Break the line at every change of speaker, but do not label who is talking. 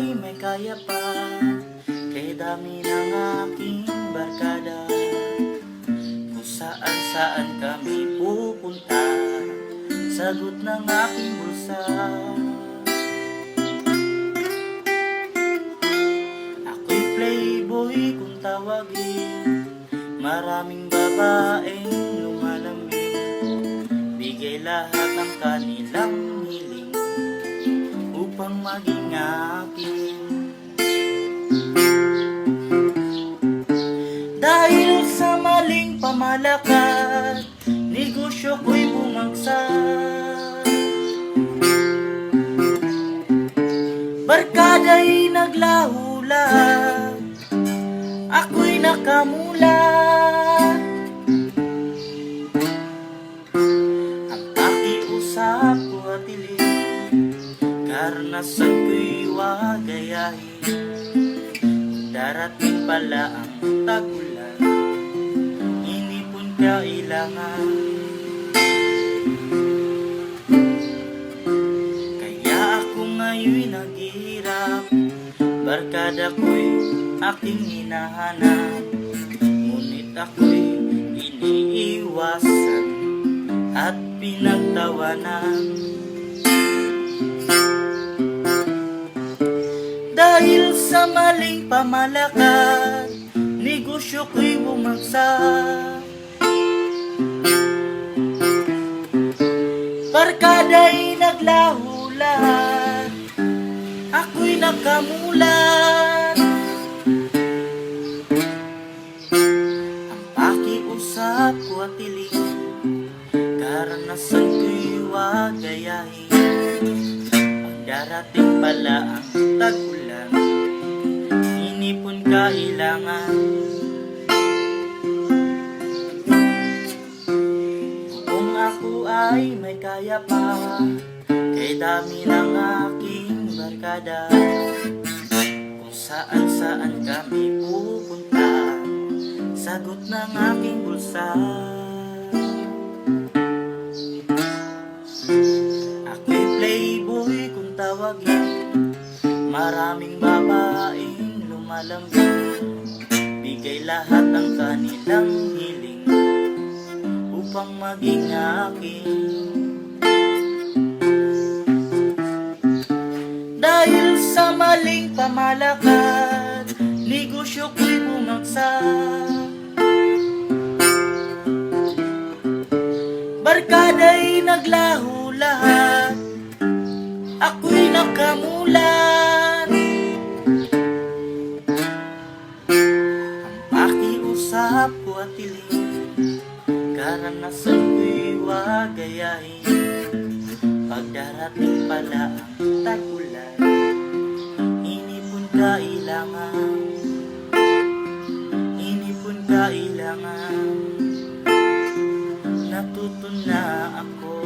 ay may kaya pa. Kay dami ng aking barkada. Kung saan saan kami pupunta Sagot ng aking bulsa. Ako'y playboy kung tawagin Maraming babaeng lumalambing Bigay lahat ng kanilang Upang maging akin? Dahil sa maling pamalakad Negosyo ko'y bumagsak. Barkada'y naglahulat Ako'y nakamulat Karanasan ko'y wagayahin. Darating pala ang tagulan. Inipon kailangan Kaya ako ngayon'y naghihirap. Barkada ko'y aking hinahanap. Ngunit ako'y iniiwasan At pinagtawanan sa maling pamalakad Negosyo ko'y bumagsak. Barkada'y naglahulat Ako'y nakamulat. Ang pakiusap ko at tiling Karanasan ko'y wagayahin Pag darating pala ang tagulan kailangan. Kung ako ay may kaya pa Kay dami ng aking barkada. Kung saan saan kami pupunta Sagot ng aking bulsa. Ako'y playboy kung tawagin Maraming babaeng lumalambing Bigay lahat ng kanilang hiling Upang maging akin Dahil sa maling pamalakad Negosyo ko'y bumagsak. Barkada'y naglaho lahat. Ako'y nakamulat ko at tiling Karanasan ko'y wagayahin Pag darating pala ang tagulan Inipon kailangan. Inipon kailangan. Natuto na ako